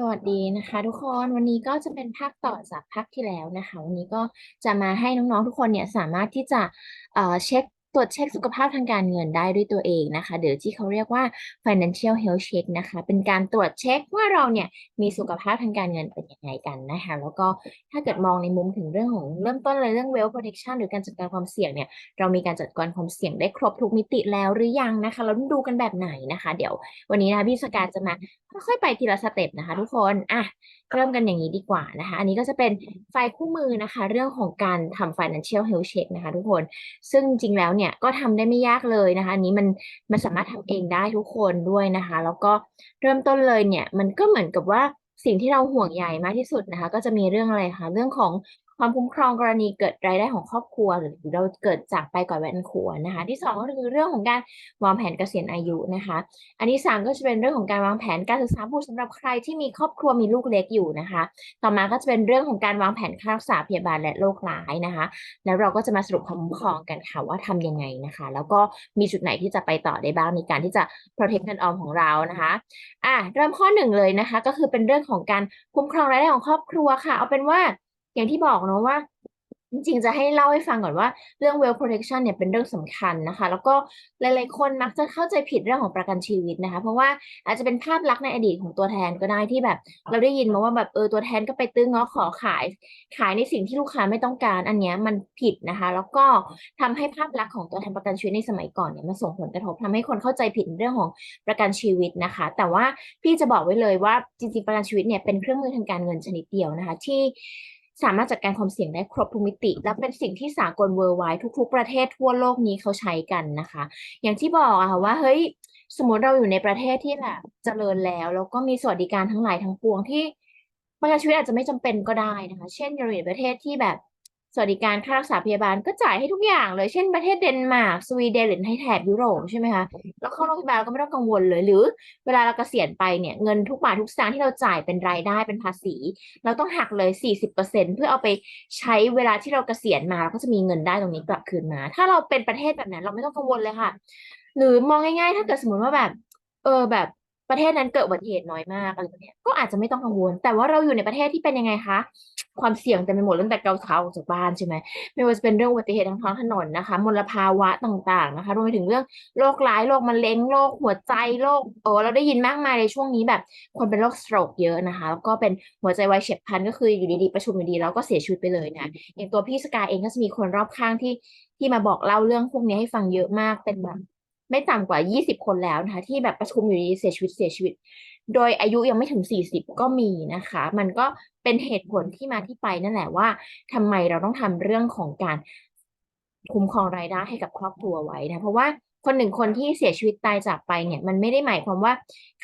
สวัสดีนะคะทุกคนวันนี้ก็จะเป็นภาคต่อจากภาคที่แล้วนะคะ วันนี้ก็จะมาให้น้องๆทุกคนเนี่ยสามารถที่จะเเช็ค รวจเช็คสุขภาพทางการเงินได้ด้วยตัวเองนะคะหรือที่เขาเรียกว่า financial health check นะคะ เป็นการตรวจเช็คว่าเราเนี่ยมีสุขภาพทางการเงินเป็นยังไงกันนะคะแล้วก็ถ้าเกิดมองในมุมถึงเรื่องของเริ่มต้นเลยเรื่อง wealth protection หรือการจัดการความเสี่ยงเนี่ยเรามีการจัดการความเสี่ยงได้ครบทุกมิติแล้วหรือยังนะคะเราต้องดูกันแบบไหนนะคะ เดี๋ยววันนี้นะคะพี่สกาจะมาค่อยๆไปทีละสเต็ปนะคะ ทุกคนอะเริ่มกันอย่างนี้ดีกว่านะคะ อันนี้ก็จะเป็นไฟล์คู่มือนะคะ เรื่องของการทำ financial health check นะคะ ทุกคน ซึ่งจริงแล้วเนี่ยก็ทำได้ไม่ยากเลยนะคะอันนี้มันมันสามารถทำเองได้ทุกคนด้วยนะคะ แล้วก็เริ่มต้นเลยเนี่ยมันก็เหมือนกับว่าสิ่งที่เราห่วงใยมากที่สุดนะคะ ก็จะมีเรื่องอะไรคะเรื่องของ ความคุ้มครองกรณีเกิดรายได้ของครอบครัว หรือเราเกิดจากไปก่อนวัยอันควรนะคะ ที่สองก็คือเรื่องของการวางแผนเกษียณอายุนะคะ อันที่สามก็จะเป็นเรื่องของการวางแผนการศึกษาบุตรสำหรับใครที่มีครอบครัวมีลูกเล็กอยู่นะคะ ต่อมาก็จะเป็นเรื่องของการวางแผนค่ารักษาพยาบาลและโรคร้ายนะคะ แล้วเราก็จะมาสรุปความคุ้มครองกันค่ะว่าทำยังไงนะคะ แล้วก็มีจุดไหนที่จะไปต่อได้บ้างในการที่จะ protect เงินออมของเรานะคะอะเริ่มข้อหนึ่งเลยนะคะ ก็คือเป็นเรื่องของการคุ้มครองรายได้ของครอบครัวค่ะ เอาเป็นว่า อย่างที่บอกเนาะว่าจริงๆ จะให้เล่าให้ฟังก่อนว่าเรื่อง wealth protection เนี่ยเป็นเรื่องสำคัญนะคะ แล้วก็หลายๆ คนมักจะเข้าใจผิดเรื่องของประกันชีวิตนะคะ เพราะว่าอาจจะเป็นภาพลักษณ์ในอดีตของตัวแทนก็ได้ที่แบบ เราได้ยินมาว่าแบบเออตัวแทนก็ไปตื้อง้อขอขาย ขายในสิ่งที่ลูกค้าไม่ต้องการ อันเนี้ยมันผิดนะคะ แล้วก็ทำให้ภาพลักษณ์ของตัวแทนประกันชีวิตในสมัยก่อนเนี่ยมันส่งผลกระทบทำให้คนเข้าใจผิดเรื่องของประกันชีวิตนะคะ แต่ว่าพี่จะบอกไว้เลยว่าจริงๆประกันชีวิตเนี่ยเป็นเครื่องมือทางการเงินชนิดเดียวนะคะที่ สามารถจัดการความเสี่ยงได้ครบทุกมิติ และเป็นสิ่งที่สากลเวิร์ไวทุก ๆ ประเทศทั่วโลกนี้เขาใช้กันนะคะ อย่างที่บอกอะค่ะว่าเฮ้ยสมมติเราอยู่ในประเทศที่แบบเจริญแล้ว แล้วก็มีสวัสดิการทั้งหลายทั้งปวงที่ประกันชีวิตอาจจะไม่จำเป็นก็ได้นะคะ เช่นอยู่ในประเทศที่แบบ สวัสดิการค่ารักษาพยาบาลก็จ่ายให้ทุกอย่างเลย เช่นประเทศเดนมาร์กสวีเดนหรือในแถบยุโรปใช่ไหมคะแล้วเข้าโรงพยาบาลก็ไม่ต้องกังวลเลย หรือเวลาเราเกษียณไปเนี่ยเงินทุกบาททุกสตางค์ที่เราจ่ายเป็นรายได้เป็นภาษี เราต้องหักเลย 40%เพื่อเอาไปใช้เวลาที่เราเกษียณมาเราก็จะมีเงินได้ตรงนี้กลับคืนมา ถ้าเราเป็นประเทศแบบนั้น เราไม่ต้องกังวลเลยค่ะ หรือมองง่ายๆ ถ้าเกิดสมมติว่าแบบ เออแบบประเทศนั้นเกิดอุบัติเหตุน้อยมากอะไรแบบนี้ก็อาจจะไม่ต้องกังวล แต่ว่าเราอยู่ในประเทศที่เป็นยังไงคะ ความเสี่ยงเต็มไปหมดตั้งแต่เราเช้าออกจากบ้านใช่ไหมไม่ว่าจะเป็นเรื่องอุบัติเหตุทางท้องถนนนะคะมลภาวะต่างๆนะคะรวมไปถึงเรื่องโรคร้ายโรคมะเร็งโรคหัวใจโรคโอ้เราได้ยินมากมายในช่วงนี้แบบ คนเป็นโรคสโตรกเยอะนะคะ แล้วก็เป็นหัวใจวายเฉียบพลันก็คืออยู่ดีๆประชุมอยู่ดีแล้วก็เสียชีวิตไปเลยนะอย่างตัวพี่สกายเองก็จะมีคนรอบข้างที่ที่มาบอกเล่าเรื่องพวกนี้ให้ฟังเยอะมากเป็นแบบไม่ต่ำกว่า 20 คนแล้วนะคะ ที่แบบประชุมอยู่ดีเสียชีวิตเสียชีวิต โดยอายุยังไม่ถึง 40 ก็มีนะคะ มันก็ เป็นเหตุผลที่มาที่ไปนั่นแหละว่าทำไมเราต้องทำเรื่องของการคุ้มครองรายได้ให้กับครอบครัวไว้นะเพราะว่า คนหนึ่งคนที่เสียชีวิตตายจากไปเนี่ย มันไม่ได้หมายความว่า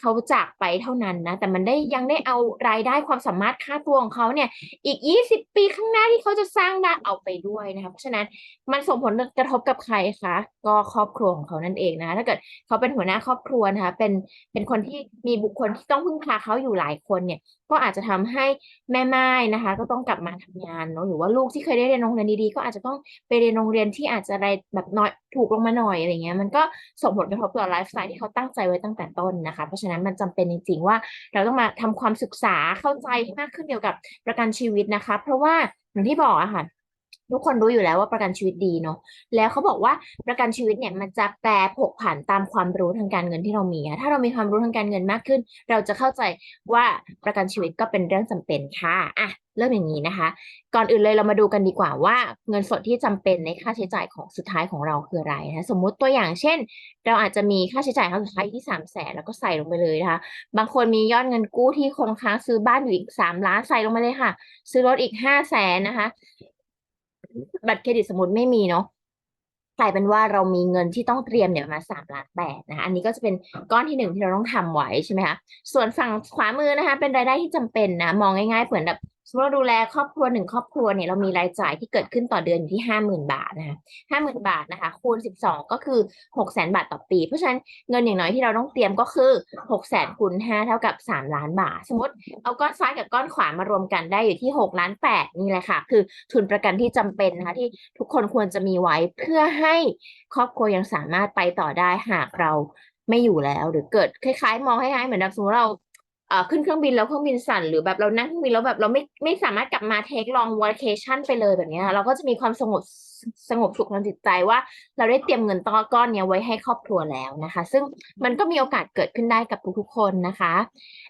เขาจากไปเท่านั้นนะ แต่มันได้ยังได้เอารายได้ความสามารถค่าตัวของเขาเนี่ย อีก 20 ปีข้างหน้าที่เขาจะสร้างได้เอาไปด้วยนะคะเพราะฉะนั้นมันส่งผลกระทบกับใครคะก็ครอบครัวของเขานั่นเองนะถ้าเกิดเขาเป็นหัวหน้าครอบครัวนะคะเป็นเป็นคนที่มีบุคคลที่ต้องพึ่งพาเขาอยู่หลายคนเนี่ย ก็อาจจะทำให้แม่ไม้นะคะ ก็ต้องกลับมาทำงานเนาะหรือว่าลูกที่เคยได้เรียนโรงเรียนดีๆก็อาจจะต้องไปเรียนโรงเรียนที่อาจจะอะไรแบบน้อย ถูกลงมาหน่อยอะไรเงี้ยมันก็ส่งผลกระทบต่อไลฟ์สไตล์ที่เขาตั้งใจไว้ตั้งแต่ต้นนะคะ เพราะฉะนั้นมันจำเป็นจริงๆว่าเราต้องมาทำความศึกษาเข้าใจให้มากขึ้นเกี่ยวกับประกันชีวิตนะคะ เพราะว่าอย่างที่บอกอะค่ะ ทุกคนรู้อยู่แล้วว่าประกันชีวิตดีเนาะแล้วเขาบอกว่าประกันชีวิตเนี่ยมันจะแปรผกผันตามความรู้ทางการเงินที่เรามีค่ะถ้าเรามีความรู้ทางการเงินมากขึ้น เราจะเข้าใจว่าประกันชีวิตก็เป็นเรื่องจำเป็นค่ะอะเริ่มอย่างนี้นะคะ ก่อนอื่นเลยเรามาดูกันดีกว่าว่าเงินสดที่จำเป็นในค่าใช้จ่ายของสุดท้ายของเราคืออะไรนะสมมุติตัวอย่างเช่น เราอาจจะมีค่าใช้จ่ายครั้งสุดท้ายที่สามแสนแล้วก็ใส่ลงไปเลยนะคะ บางคนมียอดเงินกู้ที่คงค้างซื้อบ้านอยู่อีกสามล้านใส่ลงมาเลยค่ะ ซื้อรถอีกห้าแสนนะคะ บัตรเครดิตสมมติไม่มีเนาะกลายเป็นว่าเรามีเงินที่ต้องเตรียมเนี่ยมาสามล้านแปดนะคะอันนี้ก็จะเป็นก้อนที่หนึ่งที่เราต้องทำไว้ใช่ไหมคะส่วนฝั่งขวามือนะคะ เป็นรายได้ที่จำเป็นนะมองง่ายๆเหมือนแบบ สมมติเราดูแลครอบครัวหนึ่งครอบครัวเนี่ยเรามีรายจ่ายที่เกิดขึ้นต่อเดือนอยู่ที่ห้าหมื่นบาทนะคะห้าหมื่นบาทนะคะคูณสิบสองก็คือหกแสนบาทต่อปี เพราะฉะนั้นเงินอย่างน้อยที่เราต้องเตรียมก็คือหกแสนคูณห้าเท่ากับสามล้านบาท สมมติเอาก้อนซ้ายกับก้อนขวามารวมกันได้อยู่ที่หกล้านแปดนี่แหละค่ะ คือทุนประกันที่จำเป็นนะคะที่ทุกคนควรจะมีไว้เพื่อให้ครอบครัวยังสามารถไปต่อได้หากเราไม่อยู่แล้วหรือเกิดคล้ายๆ มองคล้ายๆเหมือนแบบสมมติเรา ขึ้นเครื่องบินแล้วเครื่องบินสั่นหรือแบบเรานั่งเครื่องบินแล้วแบบเราไม่ไม่สามารถกลับมาเทคลองว a เคชั่นไปเลยแบบนี้เราก็จะมีความสงบสงบสุขทางจิตใจว่า เราได้เตรียมเงินต้นก้อนเนี้ยไว้ให้ครอบครัวแล้วนะคะ ซึ่งมันก็มีโอกาสเกิดขึ้นได้กับทุกๆคนนะคะ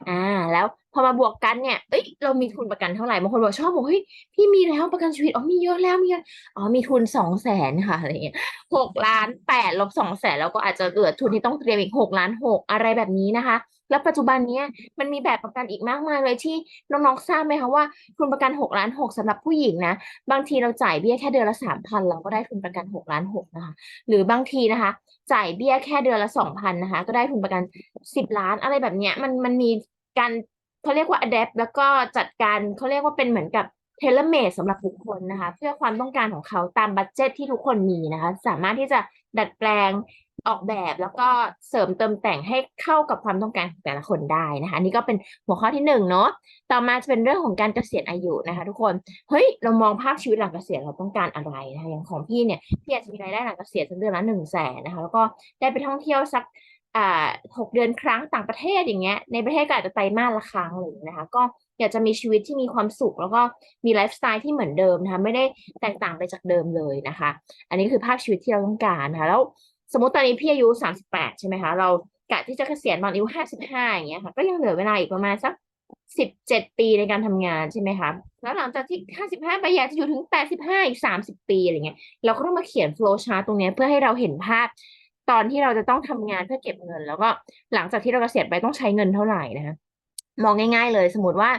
อ่าแล้ว พอมาบวกกันเนี่ยเอ้ยเรามีทุนประกันเท่าไหร่บางคนบอกชอบบอกเฮ้ยพี่มีแล้วประกันชีวิตอ๋อมีเยอะแล้วมีอะอ๋อมีทุนสองแสนค่ะอะไรเงี้ยหกล้านแปดลบสองแสนแล้วก็อาจจะเหลือทุนที่ต้องเตรียมอีกหกล้านหกอะไรแบบนี้นะคะ แล้วปัจจุบันเนี้ยมันมีแบบประกันอีกมากมายเลยที่น้องๆทราบไหมคะว่าทุนประกันหกล้านหกสำหรับผู้หญิงนะ บางทีเราจ่ายเบี้ยแค่เดือนละสามพันเราก็ได้ทุนประกันหกล้านหกนะคะ หรือบางทีนะคะ จ่ายเบี้ยแค่เดือนละสองพันนะคะ ก็ได้ทุนประกันสิบล้านอะไรแบบเนี้ยมันมันมีการ เขาเรียกว่า adapt แล้วก็จัดการเขาเรียกว่าเป็นเหมือนกับ tailor made สำหรับบุคคลนะคะ เพื่อความต้องการของเขาตามบัตเจตที่ทุกคนมีนะคะ สามารถที่จะดัดแปลงออกแบบแล้วก็เสริมเติมแต่งให้เข้ากับความต้องการของแต่ละคนได้นะคะนนี่ก็เป็นหัวข้อที่หนึ่งเนาะต่อมาจะเป็นเรื่องของการเกษียณอายุนะคะ ทุกคนเฮ้ยเรามองภาพชีวิตหลังเกษียณเราต้องการอะไรนะคะอย่างของพี่เนี่ยพี่อาจจะมีรายได้หลังเกษียณสักเดือนละหนึ่งแสนนะคะแล้วก็ได้ไปท่องเที่ยวสัก อ่าหกเดือนครั้งต่างประเทศอย่างเงี้ย ในประเทศก็อาจจะไตรมาสละครั้งอะไรอนะคะ ก็อยากจะมีชีวิตที่มีความสุข แล้วก็มีไลฟ์สไตล์ที่เหมือนเดิมนะคะ ไม่ได้แตกต่างไปจากเดิมเลยนะคะ อันนี้คือภาพชีวิตที่เราต้องการนะคะ แล้วสมมติตอนนี้พี่อายุสามสิบแปดใช่ไหมคะ เรากะที่จะเกษียณตอนอายุห้าสิบห้าอย่างเงี้ยค่ะ ก็ยังเหลือเวลาอีกประมาณสักสิบเจ็ดปีในการทำงานใช่ไหมคะ แล้วหลังจากที่ห้าสิบห้าไปอยากจะอยู่ถึงแปดสิบห้าอีกสามสิบปีอะไรเงี้ย เราก็ต้องมาเขียนโฟล์ชาร์ตตรงเนี้ยเพื่อให้เราเห็นภาพ ตอนที่เราจะต้องทำงานเพื่อเก็บเงิน แล้วก็หลังจากที่เราเกษียณไปต้องใช้เงินเท่าไหร่นะคะ มองง่าย ๆ เลย สมมติว่า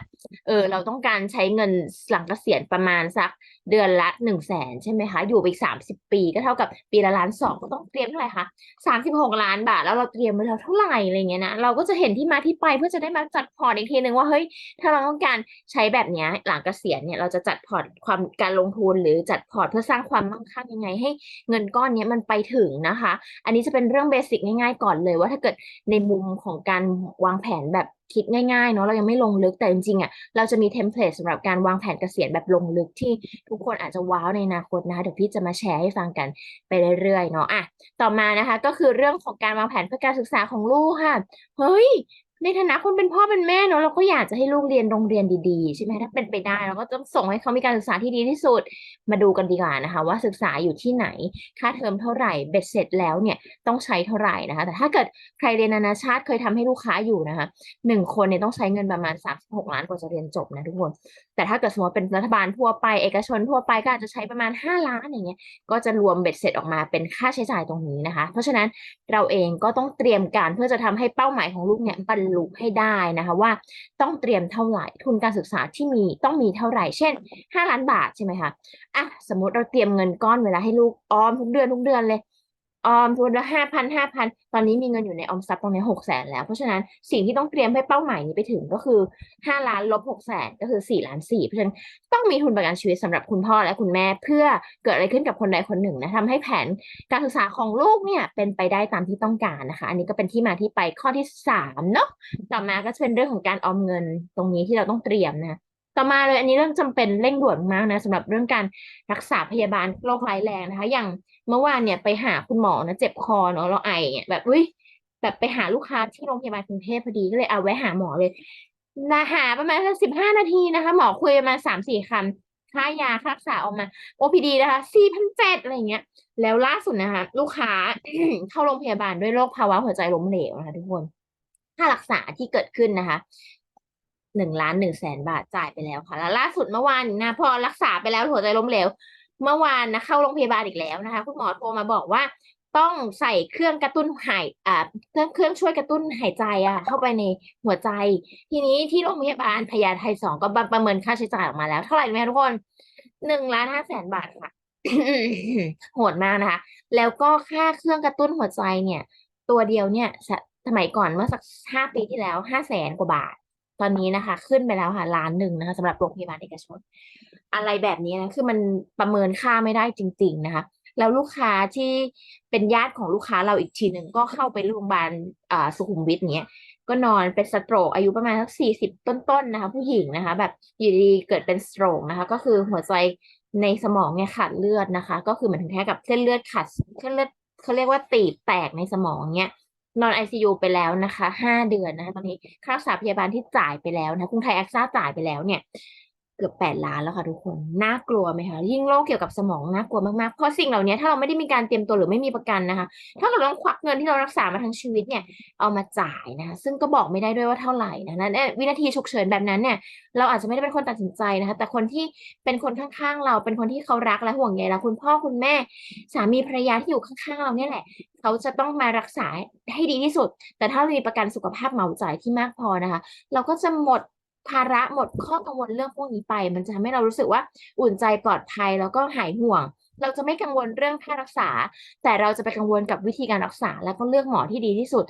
เออ เราต้องการใช้เงินหลังเกษียณประมาณสักเดือนละหนึ่งแสนใช่ไหมคะ อยู่ไปอีกสามสิบปีก็เท่ากับปีละล้านสองก็ต้องเตรียมเท่าไหร่คะสามสิบหกล้านบาท แล้วเราเตรียมไว้แล้วเท่าไหร่อะไรเงี้ยนะเราก็จะเห็นที่มาที่ไปเพื่อจะได้มาจัดพอร์ตอีกทีหนึ่งว่าเฮ้ยถ้าเราต้องการใช้แบบนี้หลังเกษียณเนี่ยเราจะจัดพอร์ตความการลงทุนหรือจัดพอร์ตเพื่อสร้างความมั่งคั่งยังไงให้เงินก้อนเนี้ยมันไปถึงนะคะ อันนี้จะเป็นเรื่องเบสิกง่ายๆก่อนเลยว่าถ้าเกิดในมุมของการวางแผนแบบ คิดง่ายๆเนาะเรายังไม่ลงลึกแต่จริงๆอะเราจะมีเทมเพลตสำหรับการวางแผนเกษียณแบบลงลึกที่ทุกคนอาจจะว้าวในอนาคตนะคะเดี๋ยวพี่จะมาแชร์ให้ฟังกันไปเรื่อยๆเนาะอะต่อมานะคะ ก็คือเรื่องของการวางแผนเพื่อการศึกษาของลูกค่ะ เฮ้ย ในฐานะคนเป็นพ่อเป็นแม่เนาะเราก็อยากจะให้ลูกเรียนโรงเรียนดีๆ ใช่ไหมถ้าเป็นไปได้เราก็ต้องส่งให้เขามีการศึกษาที่ดีที่สุดมาดูกันดีกว่านะคะ ว่าศึกษาอยู่ที่ไหน ค่าเทอมเท่าไหร่เบ็ดเสร็จแล้วเนี่ยต้องใช้เท่าไหร่นะคะ แต่ถ้าเกิดใครเรียนนานาชาติเคยทำให้ลูกค้าอยู่นะคะหนึ่งคนเนี่ยต้องใช้เงินประมาณสามสิบหกล้านกว่าจะเรียนจบนะทุกคน แต่ถ้าเกิดสมมติเป็นรัฐบาลทั่วไปเอกชนทั่วไปก็อาจจะใช้ประมาณห้าล้านอย่างเงี้ยก็จะรวมเบ็ดเสร็จออกมาเป็นค่าใช้จ่ายตรงนี้นะคะ เพราะฉะนั้นเราเองก็ต้องเตรียมการเพื่อจะทำให้เป้าหมายของลูกเนี่ยบรรลุให้ได้นะคะว่าต้องเตรียมเท่าไหร่ทุนการศึกษาที่มีต้องมีเท่าไหร่ เช่นห้าล้านบาทใช่ไหมคะอะสมมติเราเตรียมเงินก้อนเวลาให้ลูกออมทุกเดือนทุกเดือนเลย ออมทุนละห้าพันห้าพันตอนนี้มีเงินอยู่ในออมทรัพย์ตรงนี้หกแสนแล้ว เพราะฉะนั้นสิ่งที่ต้องเตรียมให้เป้าหมายนี้ไปถึงก็คือห้าล้านลบหกแสนก็คือสี่ล้านสี่เพราะฉะนั้นต้องมีทุนประกันชีวิตสำหรับคุณพ่อและคุณแม่ เพื่อเกิดอะไรขึ้นกับคนใดคนหนึ่งนะทำให้แผนการศึกษาของลูกเนี่ยเป็นไปได้ตามที่ต้องการนะคะ อันนี้ก็เป็นที่มาที่ไปข้อที่สามเนาะต่อมาก็จะเป็นเรื่องของการออมเงินตรงนี้ที่เราต้องเตรียมนะ ต่อมาเลยอันนี้เรื่องจำเป็นเร่งด่วนมากนะสำหรับเรื่องการรักษาพยาบาลโรคร้ายแรงนะคะ อย่างเมื่อวานเนี่ยไปหาคุณหมอนะเจ็บคอเนาะเราไอเนี่ยแบบอุ้ยแบบไปหาลูกค้าที่โรงพยาบาลกรุงเทพพอดีก็เลยเอาไว้หาหมอเลยนาหาประมาณสักสิบห้านาทีนะคะ หมอคุยประมาณสามสี่คำค่ายาค่ารักษาออกมา OPD นะคะสี่พันเจ็ดอะไรเงี้ย แล้วล่าสุดนะคะ ลูกค้าเข้าโรงพยาบาลด้วยโรคภาวะหัวใจล้มเหลวนะคะทุกคนค่ารักษาที่เกิดขึ้นนะคะ หนึ่งล้านหนึ่งแสนบาทจ่ายไปแล้วค่ะ แล้วล่าสุดเมื่อวานนะพอรักษาไปแล้วหัวใจล้มเหลวเมื่อวานนะเข้าโรงพยาบาลอีกแล้วนะคะ คุณหมอโทรมาบอกว่า ต้องใส่เครื่องกระตุ้นหายอ่าเครื่องเครื่องช่วยกระตุ้นหายใจอะ เข้าไปในหัวใจ ทีนี้ที่โรงพยาบาลพญาไทสองก็ประเมินค่าใช้จ่ายออกมาแล้ว เท่าไหร่ไหมทุกคนหนึ่งล้านห้าแสนบาทค่ะโหดมากนะคะ แล้วก็ค่าเครื่องกระตุ้นหัวใจเนี่ย ตัวเดียวเนี่ยสมัยก่อนเมื่อสักห้าปีที่แล้วห้าแสนกว่าบาท ตอนนี้นะคะ ขึ้นไปแล้วค่ะล้านหนึ่งนะคะสำหรับโรงพยาบาลเอกชน อะไรแบบนี้นะคือมันประเมินค่าไม่ได้จริง ๆ นะคะ แล้วลูกค้าที่เป็นญาติของลูกค้าเราอีกทีหนึ่งก็เข้าไปโรงพยาบาลสุขุมวิทเนี้ยก็นอนเป็นสโตรกอายุประมาณสักสี่สิบต้นๆนะคะ ผู้หญิงนะคะ แบบอยู่ดีๆเกิดเป็นสโตรกนะคะ ก็คือหัวใจในสมองเนี่ยขาดเลือดนะคะ ก็คือเหมือนแค่กับเส้นเลือดขาดเส้นเลือดเขาเรียกว่าตีบแตกในสมองเนี่ย นอน ICU ไปแล้วนะคะห้าเดือนนะคะตอนนี้ค่ารักษาพยาบาลที่จ่ายไปแล้วนะกรุงไทยแอคซ่าจ่ายไปแล้วเนี่ย เกือบแปดล้านแล้วค่ะทุกคนน่ากลัวไหมคะยิ่งโรคเกี่ยวกับสมองน่ากลัวมากๆเพราะสิ่งเหล่านี้ถ้าเราไม่ได้มีการเตรียมตัวหรือไม่มีประกันนะคะ ถ้าเกิดเราต้องควักเงินที่เรารักษามาทั้งชีวิตเนี่ยเอามาจ่ายนะคะซึ่งก็บอกไม่ได้ด้วยว่าเท่าไหร่นะนั้นวินาทีฉุกเฉินแบบนั้นเนี่ยเราอาจจะไม่ได้เป็นคนตัดสินใจนะคะ แต่คนที่เป็นคนข้างๆ เราเป็นคนที่เขารักและห่วงใยเราคุณพ่อคุณแม่ สามีภรรยาที่อยู่ข้างๆเราเนี่ยแหละ เขาจะต้องมารักษาให้ดีที่สุด แต่ถ้าเรามีประกันสุขภาพเหมาจ่ายที่มากพอนะคะ เราก็จะหมดภาระหมดข้อกังวลเรื่องพวกนี้ไป มันจะทำให้เรารู้สึกว่าอุ่นใจปลอดภัยแล้วก็หายห่วง เราจะไม่กังวลเรื่องค่ารักษา แต่เราจะไปกังวลกับวิธีการรักษา แล้วก็เลือกหมอที่ดีที่สุด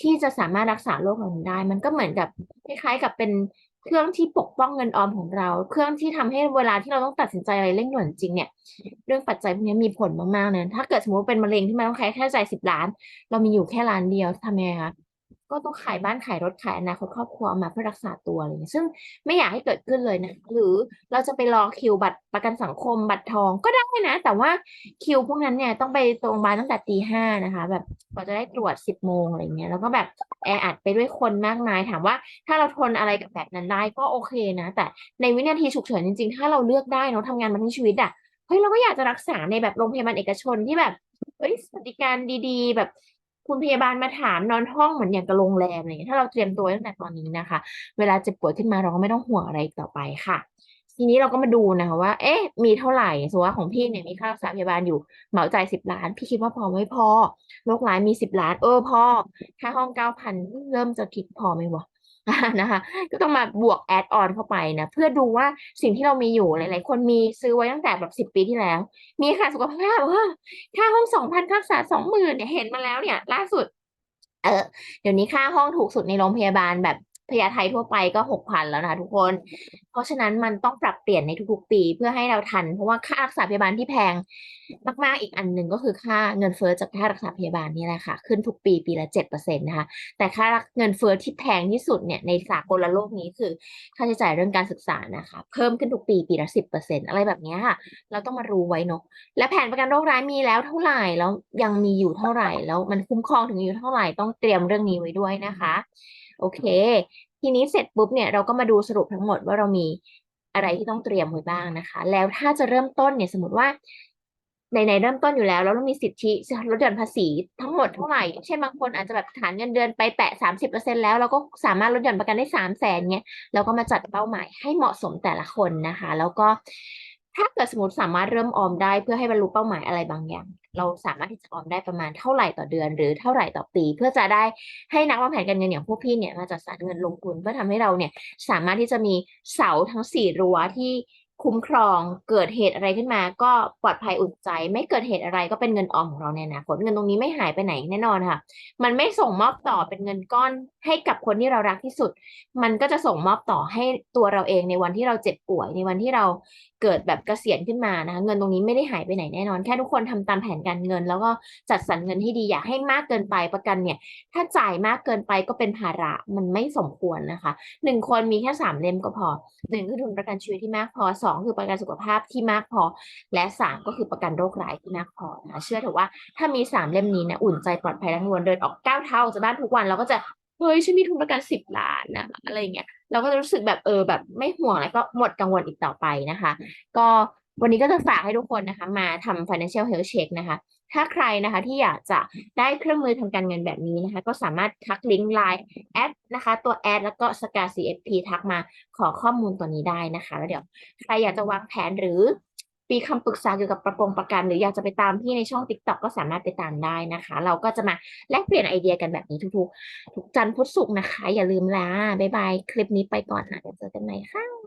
ที่จะสามารถรักษาโรคเหล่านี้ได้ มันก็เหมือนกับคล้ายๆกับเป็น เครื่องที่ปกป้องเงินออมของเรา เครื่องที่ทำให้เวลาที่เราต้องตัดสินใจอะไรเร่งด่วนจริงเนี่ย เรื่องปัจจัยพวกนี้มีผลมากๆเลยถ้าเกิดสมมติเป็นมะเร็งที่มันต้องใช้แค่จ่ายสิบล้าน เรามีอยู่แค่ล้านเดียวทำยังไงคะ ก็ต้องขายบ้านขายรถขายอนาคตครอบครัวเอามาเพื่อรักษาตัวอะไรเงี้ยซึ่งไม่อยากให้เกิดขึ้นเลยนะหรือเราจะไปรอคิวบัตรประกันสังคมบัตรทองก็ได้นะ แต่ว่าคิวพวกนั้นเนี่ยต้องไปโรงพยาบาลตั้งแต่ตีห้านะคะ แบบกว่าจะได้ตรวจสิบโมงอะไรเงี้ยแล้วก็แบบแออัดไปด้วยคนมากมายถามว่า ถ้าเราทนอะไรกับแบบนั้นได้ก็โอเคนะ แต่ในวินาทีฉุกเฉินจริงๆ ถ้าเราเลือกได้เนาะทำงานมาทั้งชีวิตอะเฮ้ยเราก็อยากจะรักษาในแบบโรงพยาบาลเอกชนที่แบบเฮ้ยสวัสดิการดีๆ แบบ คุณพยาบาลมาถามนอนห้องเหมือนอย่างกับโรงแรมอะไรอย่างเงี้ยถ้าเราเตรียมตัวตั้งแต่ตอนนี้นะคะ เวลาเจ็บป่วยขึ้นมาเราก็ไม่ต้องห่วงอะไรต่อไปค่ะ ทีนี้เราก็มาดูนะคะว่า เอ๊ะ มีเท่าไหร่สมมติว่าของพี่เนี่ยมีค่ารักษาพยาบาลอยู่เหมาจ่ายสิบล้าน พี่คิดว่าพอไหม่พอโรคร้ายมีสิบล้าน เออพอค่าห้องเก้าพันเริ่มจะคิดพอไหมวะ นะคะก็ต้องมาบวกแอดออนเข้าไปนะเพื่อดูว่าสิ่งที่เรามีอยู่หลาย ๆ คนมีซื้อไว้ตั้งแต่แบบสิบปีที่แล้ว มีค่าสุขภาพค่าห้องสองพันค่ารักษาสองหมื่นเนี่ยเห็นมาแล้วเนี่ย ล่าสุด เออเดี๋ยวนี้ค่าห้องถูกสุดในโรงพยาบาลแบบ พยาไททั่วไปก็หกพันแล้วนะคะทุกคน เพราะฉะนั้นมันต้องปรับเปลี่ยนในทุกๆ ปีเพื่อให้เราทัน เพราะว่าค่ารักษาพยาบาลที่แพงมากๆอีกอันหนึ่งก็คือค่าเงินเฟ้อจากค่ารักษาพยาบาลนี่แหละค่ะ ขึ้นทุกปีปีละเจ็ดเปอร์เซ็นต์นะคะ แต่ค่าเงินเฟ้อที่แพงที่สุดเนี่ยในสากลโลกนี้คือค่าใช้จ่ายเรื่องการศึกษานะคะ เพิ่มขึ้นทุกปีปีละสิบเปอร์เซ็นต์อะไรแบบนี้ค่ะ เราต้องมารู้ไว้เนาะและแผนประกันโรคร้ายมีแล้วเท่าไหร่แล้วยังมีอยู่เท่าไหร่แล้วมันคุ้มครองถึงอยู่เท่าไหร่ต้องเตรียมเรื่องนี้ไว้ด้วยนะคะ โอเค ทีนี้เสร็จปุ๊บเนี่ยเราก็มาดูสรุปทั้งหมดว่าเรามีอะไรที่ต้องเตรียมไว้บ้างนะคะ แล้วถ้าจะเริ่มต้นเนี่ยสมมติว่าในในเริ่มต้นอยู่แล้วเราต้องมีสิทธิลดหย่อนภาษีทั้งหมดเท่าไหร่ เช่นบางคนอาจจะแบบฐานเงินเดือนไปแตะสามสิบเปอร์เซ็นแล้วเราก็สามารถลดหย่อนประกันได้สามแสนเนี่ยเราก็มาจัดเป้าหมายให้เหมาะสมแต่ละคนนะคะ แล้วก็ ถ้าเกิดสมมติสามารถเริ่มออมได้เพื่อให้บรรลุเป้าหมายอะไรบางอย่าง เราสามารถที่จะออมได้ประมาณเท่าไหร่ต่อเดือน หรือเท่าไหร่ต่อปี เพื่อจะได้ให้นักวางแผนการเงินอย่างพวกพี่เนี่ยมาจัดสรรเงินลงทุนเพื่อทำให้เราเนี่ยสามารถที่จะมีเสาทั้งสี่รั้วที่คุ้มครองเกิดเหตุอะไรขึ้นมา ก็ปลอดภัยอุ่นใจ ไม่เกิดเหตุอะไรก็เป็นเงินออมของเราในอนาคตเงินตรงนี้ไม่หายไปไหนแน่นอนค่ะ มันไม่ส่งมอบต่อเป็นเงินก้อนให้กับคนที่เรารักที่สุด มันก็จะส่งมอบต่อให้ตัวเราเองในวันที่เราเจ็บป่วยในวันที่เราเกิดแบบเกษียณขึ้นมานะคะเงินตรงนี้ไม่ได้หายไปไหนแน่นอน แค่ทุกคนทำตามแผนการเงิน แล้วก็จัดสรรเงินให้ดีอย่าให้มากเกินไปประกันเนี่ย ถ้าจ่ายมากเกินไปก็เป็นภาระมันไม่สมควรนะคะหนึ่งคนมีแค่สามเล่มก็พอหนึ่งคือทุนประกันชีวิตที่มากพอสองคือประกันสุขภาพที่มากพอ และสามก็คือประกันโรคร้ายที่มากพอนะเชื่อเถอะว่าถ้ามีสามเล่มนี้นะอุ่นใจปลอดภัยทั้งวันเดินออกก้าวเท้าจากบ้านทุกวันเราก็จะ เฮ้ยฉันมีทุนประกันสิบล้านนะอะไรเงี้ยเราก็จะรู้สึกแบบเออแบบไม่ห่วงแล้วก็หมดกังวลอีกต่อไปนะคะ ก็วันนี้ก็จะฝากให้ทุกคนนะคะ มาทำ financial health check นะคะ ถ้าใครนะคะที่อยากจะได้เครื่องมือทางการเงินแบบนี้นะคะ ก็สามารถทักลิงก์ไลน์แอดนะคะ ตัวแอดแล้วก็สกา CFP ทักมาขอข้อมูลตัวนี้ได้นะคะ แล้วเดี๋ยวใครอยากจะวางแผนหรือ ปีคำปรึกษาเกี่ยวกับประกงประกัน หรืออยากจะไปตามพี่ในช่อง TikTok ก็สามารถไปตามได้นะคะ เราก็จะมาแลกเปลี่ยนไอเดียกันแบบนี้ทุกๆ ทุกจันทร์พุธศุกร์นะคะ อย่าลืมละบ๊ายบาย คลิปนี้ไปก่อนนะเดี๋ยวเจอกันใหม่ค่ะ